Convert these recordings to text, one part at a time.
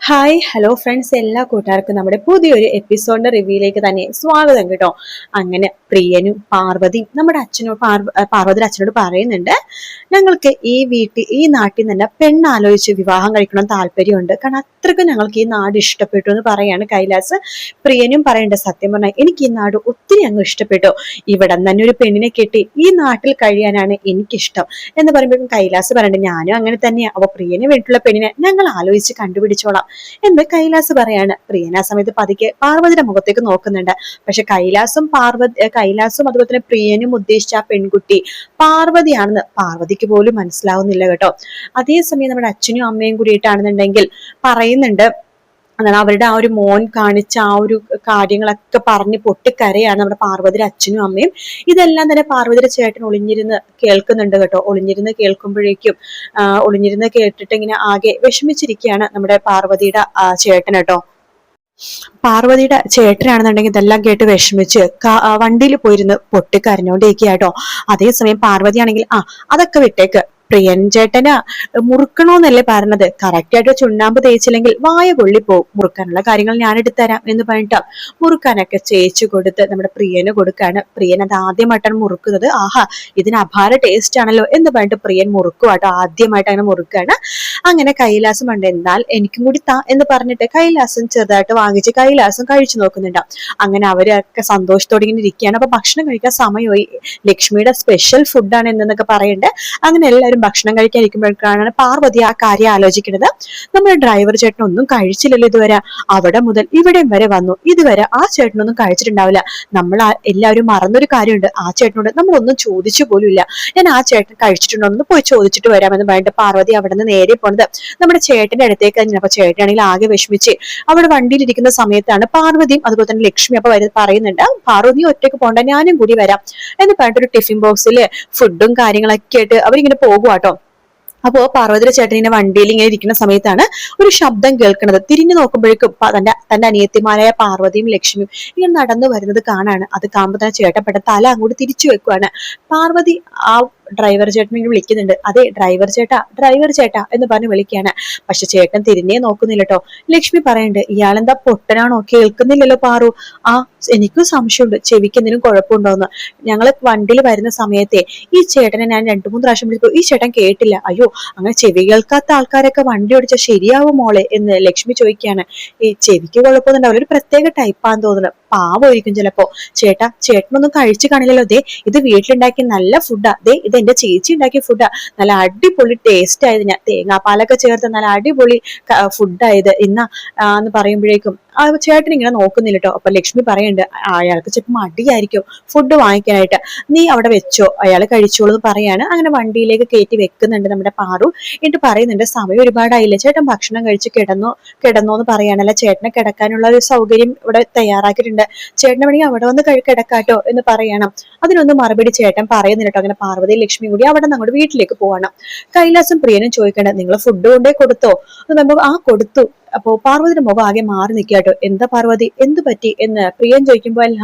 Hi hello friends എല്ലാ കൂട്ടുകാർക്കും നമ്മുടെ പുതിയൊരു എപ്പിസോഡിന്റെ റിവ്യൂയിലേക്ക് തന്നെ സ്വാഗതം കേട്ടോ. അങ്ങനെ പ്രിയനും പാർവതിയും നമ്മുടെ അച്ഛനോട് പാർവതിയുടെ അച്ഛനോട് പറയുന്നുണ്ട് ഞങ്ങൾക്ക് ഈ വീട്ടിൽ ഈ നാട്ടിൽ നിന്ന് പെണ്ണാലോചിച്ച് വിവാഹം കഴിക്കണം താല്പര്യമുണ്ട്. കാരണം അത്രയ്ക്കും ഞങ്ങൾക്ക് ഈ നാട് ഇഷ്ടപ്പെട്ടു എന്ന് പറയാണ് കൈലാസ്. പ്രിയനും പറയേണ്ട സത്യം പറഞ്ഞാൽ എനിക്ക് ഈ നാട് ഒത്തിരി അങ്ങ് ഇഷ്ടപ്പെട്ടു. ഇവിടെ തന്നെ ഒരു പെണ്ണിനെ കെട്ടി ഈ നാട്ടിൽ കഴിയാനാണ് എനിക്കിഷ്ടം. എന്ന് പറയുമ്പോഴും കൈലാസ് പറയണ്ട് ഞാനും അങ്ങനെ തന്നെയാണ് അപ്പൊ പ്രിയന് വേണ്ടിയിട്ടുള്ള പെണ്ണിനെ ഞങ്ങൾ ആലോചിച്ച് കണ്ടുപിടിച്ചോളാം. എന്ന് കൈലാസ് പറയാണ്. പ്രിയന സമയത്ത് പതുക്കെ പാർവതിയുടെ മുഖത്തേക്ക് നോക്കുന്നുണ്ട്. പക്ഷെ കൈലാസും പാർവതി കൈലാസും അതുപോലെ തന്നെ പ്രിയനും ഉദ്ദേശിച്ച ആ പെൺകുട്ടി പാർവതിയാണെന്ന് പാർവതിക്ക് പോലും മനസ്സിലാവുന്നില്ല കേട്ടോ. അതേസമയം നമ്മുടെ അച്ഛനും അമ്മയും കൂടിയിട്ടാണെന്നുണ്ടെങ്കിൽ പറയുന്നുണ്ട് അതാണ് അവരുടെ ആ ഒരു മോൻ കാണിച്ച ആ ഒരു കാര്യങ്ങളൊക്കെ പറഞ്ഞ് പൊട്ടിക്കരയാണ് നമ്മുടെ പാർവതിയുടെ അച്ഛനും അമ്മയും. ഇതെല്ലാം തന്നെ പാർവതിയുടെ ചേട്ടൻ ഒളിഞ്ഞിരുന്ന് കേൾക്കുന്നുണ്ട് കേട്ടോ. ഒളിഞ്ഞിരുന്ന് കേൾക്കുമ്പോഴേക്കും ഒളിഞ്ഞിരുന്ന് കേട്ടിട്ട് ഇങ്ങനെ ആകെ വിഷമിച്ചിരിക്കുകയാണ് നമ്മുടെ പാർവതിയുടെ ചേട്ടൻ കേട്ടോ. പാർവതിയുടെ ചേട്ടനാണെന്നുണ്ടെങ്കിൽ ഇതെല്ലാം കേട്ട് വിഷമിച്ച് വണ്ടിയിൽ പോയിരുന്ന് പൊട്ടിക്കരഞ്ഞോണ്ടിരിക്കുക അതേസമയം പാർവതി ആണെങ്കിൽ ആ അതൊക്കെ വിട്ടേക്ക്. പ്രിയൻ ചേട്ടന് മുറുക്കണോന്നല്ലേ പറഞ്ഞത്. കറക്റ്റ് ആയിട്ട് ചുണ്ണാമ്പ് തേച്ചില്ലെങ്കിൽ വായ പോകും മുറുക്കാനുള്ള കാര്യങ്ങൾ ഞാൻ എടുത്തരാം എന്ന് പറഞ്ഞിട്ട്. മുറുക്കാനൊക്കെ ചേച്ചു കൊടുത്ത് നമ്മുടെ പ്രിയന് കൊടുക്കാണ്. പ്രിയൻ അത് ആദ്യമായിട്ടാണ് മുറുക്കുന്നത്. ആഹാ ഇതിന് അപാര ടേസ്റ്റ് ആണല്ലോ എന്ന് പറഞ്ഞിട്ട് പ്രിയൻ മുറുക്കുവാട്ടോ. ആദ്യമായിട്ട് അങ്ങനെ മുറുക്കാണ്. അങ്ങനെ കൈലാസം ഉണ്ട് എന്നാൽ എനിക്കും കൂടി താ എന്ന് പറഞ്ഞിട്ട് കൈലാസം ചെറുതായിട്ട് വാങ്ങിച്ച് കൈലാസം കഴിച്ചു നോക്കുന്നുണ്ട്. അങ്ങനെ അവരൊക്കെ സന്തോഷത്തോടെ ഇങ്ങനെ ഇരിക്കുകയാണ്. അപ്പൊ ഭക്ഷണം കഴിക്കാൻ സമയമായി. ലക്ഷ്മിയുടെ സ്പെഷ്യൽ ഫുഡാണ് എന്നൊക്കെ പറയണ്ടേ അങ്ങനെ എല്ലാവരും ഭക്ഷണം കഴിക്കാൻ ഇരിക്കുമ്പോഴേക്കാണ് പാർവതി ആ കാര്യം ആലോചിക്കുന്നത്. നമ്മുടെ ഡ്രൈവർ ചേട്ടൻ ഒന്നും കഴിച്ചില്ലല്ലോ ഇതുവരെ. അവിടെ മുതൽ ഇവിടെയും വരെ വന്നു. ഇതുവരെ ആ ചേട്ടനൊന്നും കഴിച്ചിട്ടുണ്ടാവില്ല. നമ്മൾ എല്ലാവരും മറന്നൊരു കാര്യമുണ്ട്. ആ ചേട്ടനോട് നമ്മളൊന്നും ചോദിച്ചു പോലുമില്ല. ഞാൻ ആ ചേട്ടൻ കഴിച്ചിട്ടുണ്ടോ ഒന്ന് പോയി ചോദിച്ചിട്ട് വരാമെന്ന് പറഞ്ഞിട്ട് പാർവതി അവിടെ നിന്ന് നേരെ പോണത്. നമ്മുടെ ചേട്ടന്റെ അടുത്തേക്ക് അപ്പൊ ചേട്ടനാണെങ്കിൽ ആകെ വിഷമിച്ച്. അവിടെ വണ്ടിയിൽ ഇരിക്കുന്ന സമയത്താണ് പാർവതിയും അതുപോലെ തന്നെ ലക്ഷ്മി അപ്പൊ പറയുന്നുണ്ട്. പാർവതി ഒറ്റയ്ക്ക് പോണ്ട ഞാനും കൂടി വരാം എന്ന് പറഞ്ഞിട്ട് ഒരു ടിഫിൻ ബോക്സിൽ ഫുഡും കാര്യങ്ങളൊക്കെ ആയിട്ട് അവരിങ്ങനെ പോകും കേട്ടോ അപ്പോ പാർവതിയുടെ ചേട്ടനിങ്ങനെ വണ്ടിയിൽ ഇങ്ങനെ ഇരിക്കുന്ന സമയത്താണ് ഒരു ശബ്ദം കേൾക്കുന്നത്. തിരിഞ്ഞു നോക്കുമ്പോഴേക്കും തന്റെ തന്റെ അനിയത്തിമാരായ പാർവതിയും ലക്ഷ്മിയും ഇങ്ങനെ നടന്നു വരുന്നത് കാണാണ്. അത് കാണുമ്പോൾ തന്നെ ചേട്ടപ്പെട്ട തല അങ്ങോട്ട് തിരിച്ചു വെക്കുവാണ്. പാർവതി ആ ഡ്രൈവർ ചേട്ടനെ വിളിക്കുന്നുണ്ട്. അതെ ഡ്രൈവർ ചേട്ടാ ഡ്രൈവർ ചേട്ടാ എന്ന് പറഞ്ഞ് വിളിക്കുകയാണ്. പക്ഷെ ചേട്ടൻ തിരിഞ്ഞേ നോക്കുന്നില്ല കേട്ടോ ലക്ഷ്മി പറയണ്ട് ഇയാളെന്താ പൊട്ടനാണോ? കേൾക്കുന്നില്ലല്ലോ പാറു. ആ എനിക്കും സംശയമുണ്ട്. ചെവിക്ക് കുഴപ്പമുണ്ടോ കുഴപ്പമുണ്ടോന്ന്. ഞങ്ങൾ വണ്ടിയിൽ വരുന്ന സമയത്തെ ഈ ചേട്ടനെ ഞാൻ രണ്ടു മൂന്ന് പ്രാവശ്യം വിളിക്കും. ഈ ചേട്ടൻ കേട്ടില്ല. അയ്യോ അങ്ങനെ ചെവി കേൾക്കാത്ത ആൾക്കാരൊക്കെ വണ്ടി ഓടിച്ചാൽ ശരിയാവും മോളെ? എന്ന് ലക്ഷ്മി ചോദിക്കുകയാണ്. ഈ ചെവിക്ക് കുഴപ്പമൊന്നുണ്ടാവില്ല ഒരു പ്രത്യേക ടൈപ്പാന്ന് തോന്നുന്നു. പാവമായിരിക്കും ചിലപ്പോ. ചേട്ടാ ചേട്ടനൊന്നും കഴിച്ചു കാണില്ലല്ലോ. ദേ ഇത് വീട്ടിലുണ്ടാക്കിയ നല്ല ഫുഡാ ദേ ഇത് എന്റെ ചേച്ചി ഉണ്ടാക്കിയ ഫുഡാ നല്ല അടിപൊളി ടേസ്റ്റ് ആയത് ഞാൻ തേങ്ങാപ്പാലൊക്കെ ചേർത്ത് നല്ല അടിപൊളി ഫുഡായത് ഇന്ന എന്ന് പറയുമ്പോഴേക്കും ചേട്ടൻ ഇങ്ങനെ നോക്കുന്നില്ല കേട്ടോ അപ്പൊ ലക്ഷ്മി പറയുന്നുണ്ട് അയാൾക്ക് ചിലപ്പോൾ മടിയായിരിക്കും ഫുഡ് വാങ്ങിക്കാനായിട്ട്. നീ അവിടെ വെച്ചോ അയാൾ കഴിച്ചോളൂ എന്ന് പറയാണ്. അങ്ങനെ വണ്ടിയിലേക്ക് കയറ്റി വെക്കുന്നുണ്ട് നമ്മുടെ പാറു. എന്നിട്ട് പറയുന്നുണ്ട് സമയം ഒരുപാടായില്ല ചേട്ടൻ ഭക്ഷണം കഴിച്ച് കിടന്നോ കിടന്നോ എന്ന് പറയാനല്ല ചേട്ടനെ കിടക്കാനുള്ള ഒരു സൗകര്യം ഇവിടെ തയ്യാറാക്കിയിട്ടുണ്ട്. ചേട്ടനെ വേണമെങ്കിൽ അവിടെ വന്ന് കിടക്കാട്ടോ എന്ന് പറയണം. അതിനൊന്നും മറുപടി ചേട്ടൻ പറയുന്നില്ല കേട്ടോ അങ്ങനെ പാർവതി ലക്ഷ്മി കൂടി അവിടെ നമ്മുടെ വീട്ടിലേക്ക് പോകണം കൈലാസം പ്രിയനും ചോദിക്കേണ്ടത് നിങ്ങൾ ഫുഡ് കൊണ്ടേ കൊടുത്തോ? ആ കൊടുത്തു. അപ്പോ പാർവതിയുടെ മുഖം ആകെ മാറി നിൽക്കാട്ടോ എന്താ പാർവതി? എന്ത് പറ്റി? എന്ന് പ്രിയൻ ചോദിക്കുമ്പോ അല്ല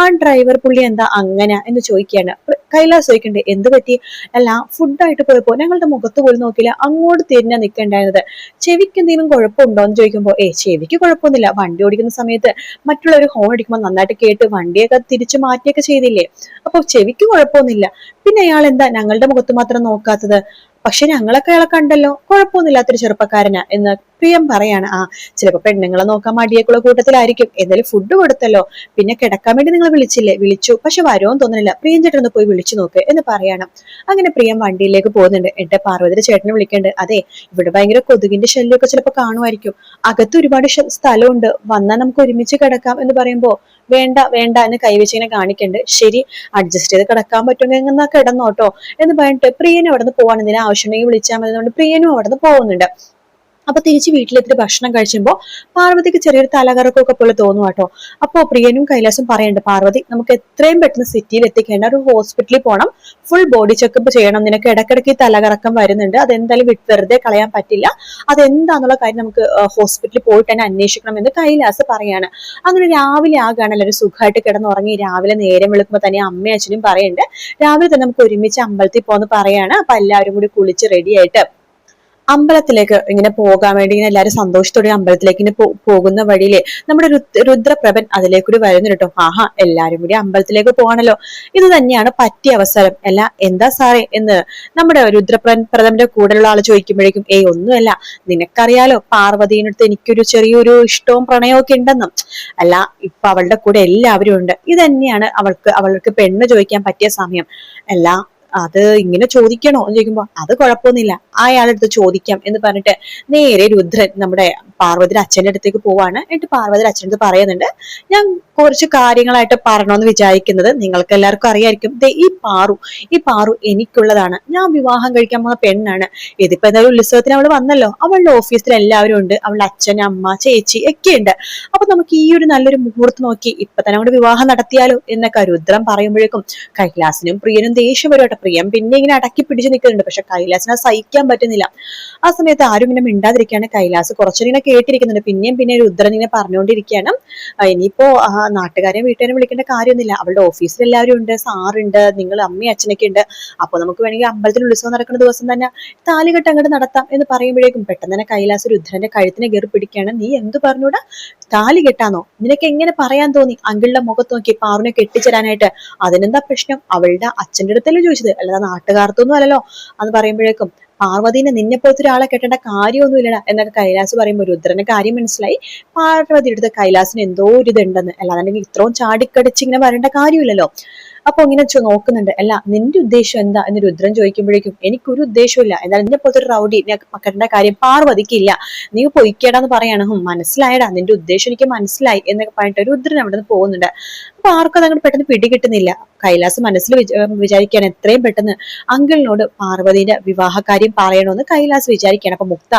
ആ ഡ്രൈവർ പുള്ളി എന്താ അങ്ങനെ എന്ന് ചോദിക്കുകയാണ്. കൈലാസ് ചോദിക്കണ്ടേ എന്ത് പറ്റി? അല്ല ഫുഡായിട്ട് പോയപ്പോ ഞങ്ങളുടെ മുഖത്ത് പോലും നോക്കില്ല അങ്ങോട്ട് തിരിഞ്ഞ നിൽക്കേണ്ടായിരുന്നത്. ചെവിക്ക് എന്തെങ്കിലും കുഴപ്പമുണ്ടോ എന്ന് ചോദിക്കുമ്പോ ഏ ചെവിക്ക് കുഴപ്പമൊന്നുമില്ല. വണ്ടി ഓടിക്കുന്ന സമയത്ത് മറ്റുള്ളവർ ഹോൺ അടിക്കുമ്പോൾ നന്നായിട്ട് കേട്ട് വണ്ടിയൊക്കെ തിരിച്ചു മാറ്റിയൊക്കെ ചെയ്തില്ലേ? അപ്പൊ ചെവിക്ക് കുഴപ്പമൊന്നുമില്ല. പിന്നെ അയാൾ എന്താ ഞങ്ങളുടെ മുഖത്ത് മാത്രം നോക്കാത്തത്? പക്ഷെ ഞങ്ങളൊക്കെ അയാളെ കണ്ടല്ലോ. കുഴപ്പമൊന്നുമില്ലാത്തൊരു ചെറുപ്പക്കാരനാ എന്ന് പ്രിയം പറയാണ് ആ ചിലപ്പോ പെണ്ണുങ്ങളെ നോക്കാൻ മടിയേക്കുള്ള കൂട്ടത്തിലായിരിക്കും. എന്തായാലും ഫുഡ് കൊടുത്തല്ലോ. പിന്നെ കിടക്കാൻ വേണ്ടി നിങ്ങൾ വിളിച്ചില്ലേ? വിളിച്ചു. പക്ഷെ വരുമെന്ന് തോന്നുന്നില്ല. പ്രിയം ചേട്ടൻ ഒന്ന് പോയി വിളിച്ചു നോക്ക് എന്ന് പറയണം. അങ്ങനെ പ്രിയം വണ്ടിയിലേക്ക് പോകുന്നുണ്ട്. എന്റെ പാർവതി ചേട്ടനെ വിളിക്കണ്ട്. അതെ ഇവിടെ ഭയങ്കര കൊതുകിന്റെ ശല്യമൊക്കെ ചിലപ്പോൾ കാണുമായിരിക്കും. അകത്ത് ഒരുപാട് സ്ഥലമുണ്ട്. വന്നാൽ നമുക്ക് ഒരുമിച്ച് കിടക്കാം എന്ന് പറയുമ്പോ വേണ്ട വേണ്ട എന്ന് കൈവച്ചിങ്ങനെ കാണിക്കണ്ട്. ശരി അഡ്ജസ്റ്റ് ചെയ്ത് കിടക്കാൻ പറ്റുമെങ്കിൽ എന്നാ കിടന്നോട്ടോ എന്ന് പറഞ്ഞിട്ട് പ്രിയനും അവിടെ നിന്ന് പോവാണ്. ഇതിന് ആവശ്യമുണ്ടെങ്കിൽ വിളിച്ചാൽ മതി പ്രിയനും അവിടെ നിന്ന് പോകുന്നുണ്ട്. അപ്പൊ തിരിച്ച് വീട്ടിലെത്തിട്ട് ഭക്ഷണം കഴിച്ചുമ്പോൾ പാർവതിക്ക് ചെറിയൊരു തലകറക്കമൊക്കെ പോലെ തോന്നും കേട്ടോ അപ്പോൾ പ്രിയനും കൈലാസും പറയണ്ട പാർവതി നമുക്ക് എത്രയും പെട്ടെന്ന് സിറ്റിയിൽ എത്തിക്കേണ്ട ഒരു ഹോസ്പിറ്റലിൽ പോകണം ഫുൾ ബോഡി ചെക്കപ്പ് ചെയ്യണം. നിനക്ക് ഇടക്കിടക്ക് തലകറക്കം വരുന്നുണ്ട്. അതെന്തായാലും വെറുതെ കളയാൻ പറ്റില്ല. അതെന്താന്നുള്ള കാര്യം നമുക്ക് ഹോസ്പിറ്റലിൽ പോയിട്ട് തന്നെ അന്വേഷിക്കണം എന്ന് കൈലാസ് പറയാണ്. അങ്ങനെ രാവിലെ ആകാണല്ലോ ഒരു സുഖമായിട്ട് കിടന്നുറങ്ങി. രാവിലെ നേരം വിളിക്കുമ്പോൾ തന്നെ അമ്മയും അച്ഛനും പറയുന്നുണ്ട് രാവിലെ തന്നെ നമുക്ക് ഒരുമിച്ച് അമ്പലത്തിൽ പോന്ന് പറയാണ്. അപ്പൊ എല്ലാവരും കൂടി കുളിച്ച് റെഡി ആയിട്ട് അമ്പലത്തിലേക്ക് ഇങ്ങനെ പോകാൻ വേണ്ടി ഇങ്ങനെ എല്ലാവരും സന്തോഷത്തോടെ അമ്പലത്തിലേക്ക് ഇങ്ങനെ പോകുന്ന വഴിയിൽ നമ്മുടെ രുദ്രപ്രഭൻ അതിലേക്കൂടി വരുന്നു കേട്ടോ. ആഹാ എല്ലാരും കൂടി അമ്പലത്തിലേക്ക് പോകണല്ലോ. ഇത് തന്നെയാണ് പറ്റിയ അവസരം. അല്ല എന്താ സാറേ എന്ന് നമ്മുടെ രുദ്രപ്രഭൻ പ്രഥമന്റെ കൂടെയുള്ള ആൾ ചോദിക്കുമ്പോഴേക്കും ഏയ് ഒന്നുമല്ല. നിനക്കറിയാലോ പാർവതീനടുത്ത് എനിക്കൊരു ചെറിയൊരു ഇഷ്ടവും പ്രണയവും ഒക്കെ ഉണ്ടെന്നും. അല്ല ഇപ്പൊ അവളുടെ കൂടെ എല്ലാവരും ഉണ്ട്. ഇത് തന്നെയാണ് അവൾക്ക് അവൾക്ക് പെണ്ണ് ചോദിക്കാൻ പറ്റിയ സമയം. അല്ല അത് ഇങ്ങനെ ചോദിക്കണോ എന്ന് ചോദിക്കുമ്പോ അത് കുഴപ്പമൊന്നുമില്ല. അയാളടുത്ത് ചോദിക്കാം എന്ന് പറഞ്ഞിട്ട് നേരെ രുദ്രൻ നമ്മുടെ പാർവതിയുടെ അച്ഛന്റെ അടുത്തേക്ക് പോവാണ്. എന്നിട്ട് പാർവതിയുടെ അച്ഛന്റെ അടുത്ത് പറയുന്നുണ്ട് ഞാൻ കുറച്ച് കാര്യങ്ങളായിട്ട് പറയണമെന്ന് വിചാരിക്കുന്നത് നിങ്ങൾക്ക് എല്ലാവർക്കും അറിയായിരിക്കും. ദേ ഈ പാറു ഈ പാറു എനിക്കുള്ളതാണ്. ഞാൻ വിവാഹം കഴിക്കാൻ പോകുന്ന പെണ്ണാണ്. ഇതിപ്പോ എന്തായാലും ഉത്സവത്തിന് അവൾ വന്നല്ലോ. അവളുടെ ഓഫീസിൽ എല്ലാവരും ഉണ്ട്. അവളുടെ അച്ഛൻ അമ്മ ചേച്ചി ഒക്കെ ഉണ്ട്. അപ്പൊ നമുക്ക് ഈ ഒരു നല്ലൊരു മുഹൂർത്തം നോക്കി ഇപ്പൊ തന്നെ അവിടെ വിവാഹം നടത്തിയാലോ? എന്നൊക്കെ രുദ്രം പറയുമ്പോഴേക്കും കൈലാസിനും പ്രിയനും ദേഷ്യം വരും പ്രിയം. പിന്നെ ഇങ്ങനെ അടക്കി പിടിച്ച് നിൽക്കുന്നുണ്ട്. പക്ഷെ കൈലാസിനെ സഹിക്കാൻ പറ്റുന്നില്ല. ആ സമയത്ത് ആരും ഇങ്ങനെ മിണ്ടാതിരിക്കുകയാണ്. കൈലാസ് കുറച്ചിങ്ങനെ കേട്ടിരിക്കുന്നുണ്ട്. പിന്നെയും പിന്നെ രുദ്രൻ ഇങ്ങനെ പറഞ്ഞുകൊണ്ടിരിക്കുകയാണ്. ഇനിയിപ്പോ നാട്ടുകാരെയും വീട്ടുകാരെയും വിളിക്കേണ്ട കാര്യമൊന്നുമില്ല. അവളുടെ ഓഫീസിൽ എല്ലാവരും ഉണ്ട്. സാറുണ്ട്. നിങ്ങൾ അമ്മയും അച്ഛനൊക്കെ ഉണ്ട്. അപ്പൊ നമുക്ക് വേണമെങ്കിൽ അമ്പലത്തിൽ ഉത്സവം നടക്കുന്ന ദിവസം തന്നെ താലികെട്ട് അങ്ങോട്ട് നടത്താം എന്ന് പറയുമ്പോഴേക്കും പെട്ടെന്ന് തന്നെ കൈലാസ് രുദ്രന്റെ കഴുത്തിനെ കയറി പിടിക്കുകയാണ്. നീ എന്ത് പറഞ്ഞൂടാ? താലി കെട്ടാന്നോ? നിനക്ക് എങ്ങനെ പറയാൻ തോന്നി? അങ്കിളുടെ മുഖത്ത് നോക്കി പാറുനെ കെട്ടിച്ചേരാനായിട്ട്. അതിനെന്താ പ്രശ്നം? അവളുടെ അച്ഛന്റെ അടുത്തല്ലേ ചോദിച്ചത്? അല്ലാതെ നാട്ടുകാർത്തൊന്നും അല്ലല്ലോ. അത് പറയുമ്പോഴേക്കും പാർവതീനെ നിന്നെ പോലത്തെ ഒരാളെ കെട്ടേണ്ട കാര്യമൊന്നുമില്ലടാ എന്നൊക്കെ കൈലാസ് പറയുമ്പോൾ രുദ്രന് കാര്യം മനസ്സിലായി. പാർവതി എടുത്ത് കൈലാസിന് എന്തോ ഒരു ഇതുണ്ടെന്ന്. അല്ലാതെ ഇത്രയും ചാടിക്കടിച്ച് ഇങ്ങനെ വരേണ്ട കാര്യമില്ലല്ലോ. അപ്പൊ ഇങ്ങനെ നോക്കുന്നുണ്ട്. അല്ല നിന്റെ ഉദ്ദേശം എന്താ എന്ന് രുദ്രൻ ചോദിക്കുമ്പോഴേക്കും എനിക്കൊരു ഉദ്ദേശമില്ല എന്നാൽ നിന്നെ പോലത്തെ ഒരു റൗഡി കെട്ടേണ്ട കാര്യം പാർവതിക്കില്ല. നീ പൊയ്ക്കേടാന്ന് പറയാണ്. മനസ്സിലായടാ. നിന്റെ ഉദ്ദേശം എനിക്ക് മനസ്സിലായി എന്നൊക്കെ പറഞ്ഞിട്ട് രുദ്രൻ അവിടെ നിന്ന് പോകുന്നുണ്ട്. അപ്പൊ ആർക്കും അതങ്ങോട്ട് പെട്ടെന്ന് പിടികിട്ടുന്നില്ല. കൈലാസ് മനസ്സിൽ വിചാരിക്കുകയാണ് എത്രയും പെട്ടെന്ന് അങ്കിളിനോട് പാർവതിയുടെ വിവാഹകാര്യം പറയണമെന്ന് കൈലാസ് വിചാരിക്കുകയാണ് അപ്പൊ മുക്ത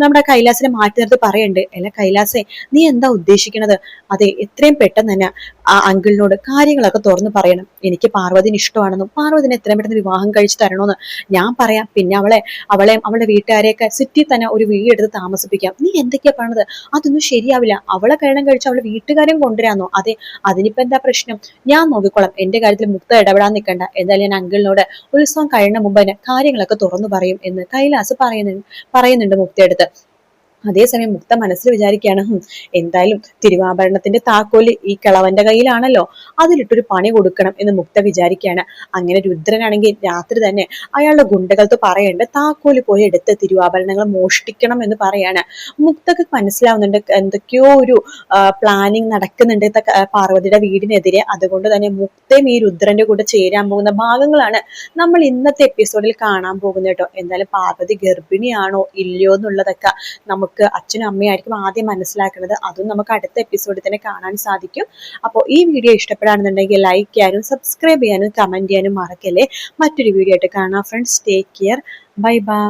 നമ്മുടെ കൈലാസിനെ മാറ്റി നിർത്തി പറയണ്ട് അല്ല കൈലാസെ നീ എന്താ ഉദ്ദേശിക്കണത്? അതെ എത്രയും പെട്ടെന്ന് തന്നെ ആ അങ്കിളിനോട് കാര്യങ്ങളൊക്കെ തുറന്നു പറയണം. എനിക്ക് പാർവതിന് ഇഷ്ടമാണെന്നും പാർവതിനെ എത്രയും പെട്ടെന്ന് വിവാഹം കഴിച്ചു തരണമെന്ന് ഞാൻ പറയാം. പിന്നെ അവളെ അവളെ അവളുടെ വീട്ടുകാരെയൊക്കെ സിറ്റി തന്നെ ഒരു വീടെടുത്ത് താമസിപ്പിക്കാം. നീ എന്തൊക്കെയാ പറഞ്ഞത് അതൊന്നും ശരിയാവില്ല. അവളെ കല്യാണം കഴിച്ച് അവളെ വീട്ടുകാരും കൊണ്ടുവരാന്നോ? അതെ അതിനിപ്പോ പ്രശ്നം? ഞാൻ നോക്കിക്കോളാം. എന്റെ കാര്യത്തിൽ മുക്ത ഇടപെടാൻ നിൽക്കണ്ട. എന്തായാലും ഞാൻ അങ്കിളിനോട് ഉത്സവം കഴിയുന്ന മുമ്പ് തന്നെ കാര്യങ്ങളൊക്കെ തുറന്നു പറയും എന്ന് കൈലാസ് പറയുന്നു പറയുന്നുണ്ട് മുക്തയെടുത്ത് അതേസമയം മുക്ത മനസ്സിൽ വിചാരിക്കുകയാണ് "ഹും, എന്തായാലും തിരുവാഭരണത്തിന്റെ താക്കോൽ ഈ കിളവന്റെ കയ്യിലാണല്ലോ. അതിലിട്ടൊരു പണി കൊടുക്കണം എന്ന് മുക്ത വിചാരിക്കുകയാണ്. അങ്ങനെ രുദ്രനാണെങ്കിൽ രാത്രി തന്നെ അയാളുടെ ഗുണ്ടകൾക്ക് പറയേണ്ട താക്കോൽ പോയി എടുത്ത് തിരുവാഭരണങ്ങൾ മോഷ്ടിക്കണം എന്ന് പറയാണ്. മുക്തക്ക് മനസ്സിലാവുന്നുണ്ട് എന്തൊക്കെയോ ഒരു പ്ലാനിങ് നടക്കുന്നുണ്ട് പാർവതിയുടെ വീടിനെതിരെ. അതുകൊണ്ട് തന്നെ മുക്തയും ഈ രുദ്രന്റെ കൂടെ ചേരാൻ പോകുന്ന ഭാഗങ്ങളാണ് നമ്മൾ ഇന്നത്തെ എപ്പിസോഡിൽ കാണാൻ പോകുന്നത് കേട്ടോ. എന്തായാലും പാർവതി ഗർഭിണിയാണോ ഇല്ലയോ എന്നുള്ളതൊക്കെ നമുക്ക് അച്ഛനും അമ്മയായിരിക്കും ആദ്യം മനസ്സിലാക്കുന്നത് അതും നമുക്ക് അടുത്ത എപ്പിസോഡിൽ തന്നെ കാണാൻ സാധിക്കും. അപ്പോൾ ഈ വീഡിയോ ഇഷ്ടപ്പെടുകയാണെന്നുണ്ടെങ്കിൽ ലൈക്ക് ചെയ്യാനും സബ്സ്ക്രൈബ് ചെയ്യാനും കമന്റ് ചെയ്യാനും മറക്കല്ലേ. മറ്റൊരു വീഡിയോ ആയിട്ട് കാണാം. Friends take care bye bye